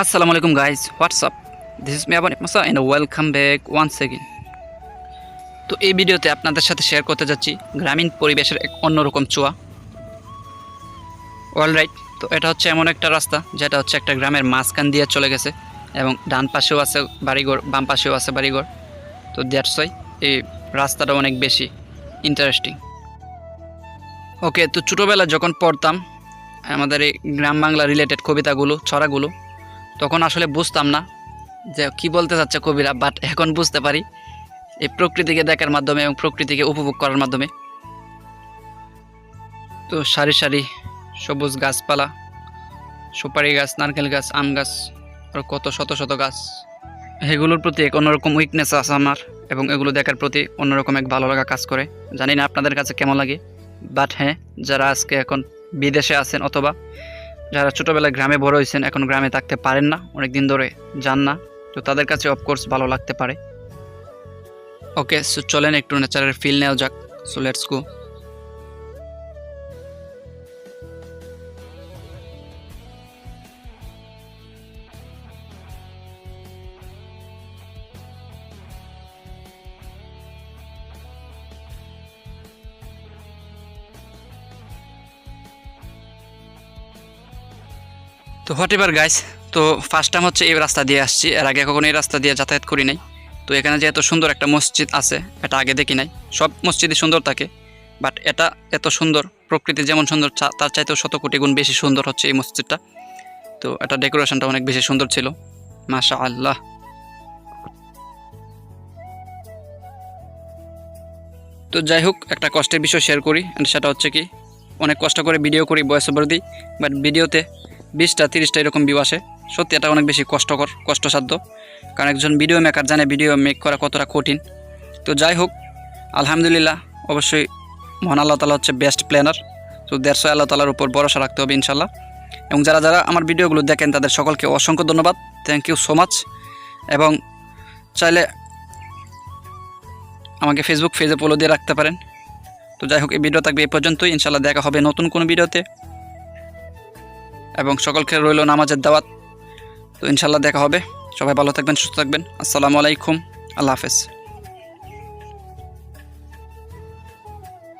Assalamu আলাইকুম guys, what's up this This is me Aban Masa and welcome back once তো এই ভিডিওতে আপনাদের সাথে শেয়ার করতে যাচ্ছি গ্রামীণ পরিবেশের এক অন্যরকম চোয়া। অলরাইট তো এটা হচ্ছে এমন একটা রাস্তা যেটা হচ্ছে একটা গ্রামের মাঝখান দিয়ে চলে গেছে এবং ডান পাশেও আছে বাড়িঘর বাম পাশেও আছে বাড়িঘর। তো দ্যাটস এই রাস্তাটা অনেক বেশি ইন্টারেস্টিং ওকে তো ছোটোবেলা যখন পড়তাম আমাদের এই গ্রাম বাংলা রিলেটেড কবিতাগুলো ছড়াগুলো তখন আসলে বুঝতাম না যে কি বলতে চাচ্ছে কবিরা বাট এখন বুঝতে পারি এই প্রকৃতিকে দেখার মাধ্যমে এবং প্রকৃতিকে উপভোগ করার মাধ্যমে। তো সারি সারি সবুজ গাছপালা, সুপারি গাছ, নারকেল গাছ, আম গাছ, আর কত শত শত গাছ। এগুলোর প্রতি এক অন্যরকম উইকনেস আছে আমার এবং এগুলো দেখার প্রতি অন্যরকম এক ভালো লাগা কাজ করে। জানি না আপনাদের কাছে কেমন লাগে বাট হ্যাঁ যারা আজকে এখন বিদেশে আছেন অথবা যারা ছোটোবেলায় গ্রামে বড় হয়েছেন, এখন গ্রামে থাকতে পারেন না অনেক দিন ধরে যান না। তো তাদের কাছে অফকোর্স ভালো লাগতে পারে। ওকে সো চলেন একটু নেচারের ফিল নেওয়া যাক। সো লেটস গো তো হোয়াট এভার গাইস? তো ফার্স্ট টাইম হচ্ছে এই রাস্তা দিয়ে আসছি। এর আগে কখনো এই রাস্তা দিয়ে যাতায়াত করি নাই। তো এখানে যে এত সুন্দর একটা মসজিদ আছে, এটা আগে দেখি নাই। সব মসজিদই সুন্দর থাকে বাট এটা এত সুন্দর প্রকৃতি যেমন সুন্দর তার চাইতেও শত কোটি গুণ বেশি সুন্দর হচ্ছে এই মসজিদটা। তো এটা ডেকোরেশনটা অনেক বেশি সুন্দর ছিল। মাশা আল্লাহ তো যাই হোক, একটা কষ্টের বিষয় শেয়ার করি সেটা হচ্ছে কি, অনেক কষ্ট করে ভিডিও করি বয়স ওভার বাট ভিডিওতে বিশটা, তিরিশটা এরকম ভিউ আসে। সত্যি এটা অনেক বেশি কষ্টকর, কষ্টসাধ্য। কারণ একজন ভিডিও মেকার জানে ভিডিও মেক করা কতটা কঠিন। তো যাই হোক, আলহামদুলিল্লাহ, অবশ্যই মহান আল্লাহ তালা হচ্ছে বেস্ট প্ল্যানার তো দেড়শো আল্লাহ তালার উপর ভরসা রাখতে হবে ইনশাল্লাহ এবং যারা যারা আমার ভিডিওগুলো দেখেন, তাদের সকলকে অসংখ্য ধন্যবাদ। থ্যাংক ইউ সো মাচ এবং চাইলে আমাকে ফেসবুক পেজে ফলো দিয়ে রাখতে পারেন। তো যাই হোক, এই ভিডিও থাকবে এই পর্যন্তই। ইনশাল্লাহ দেখা হবে নতুন কোনো ভিডিওতে এবং সকলকে রইল নামাজের দাওয়াত। তো ইনশাল্লাহ দেখা হবে। সবাই ভালো থাকবেন, সুস্থ থাকবেন। আসসালামু আলাইকুম। আল্লাহ হাফেজ।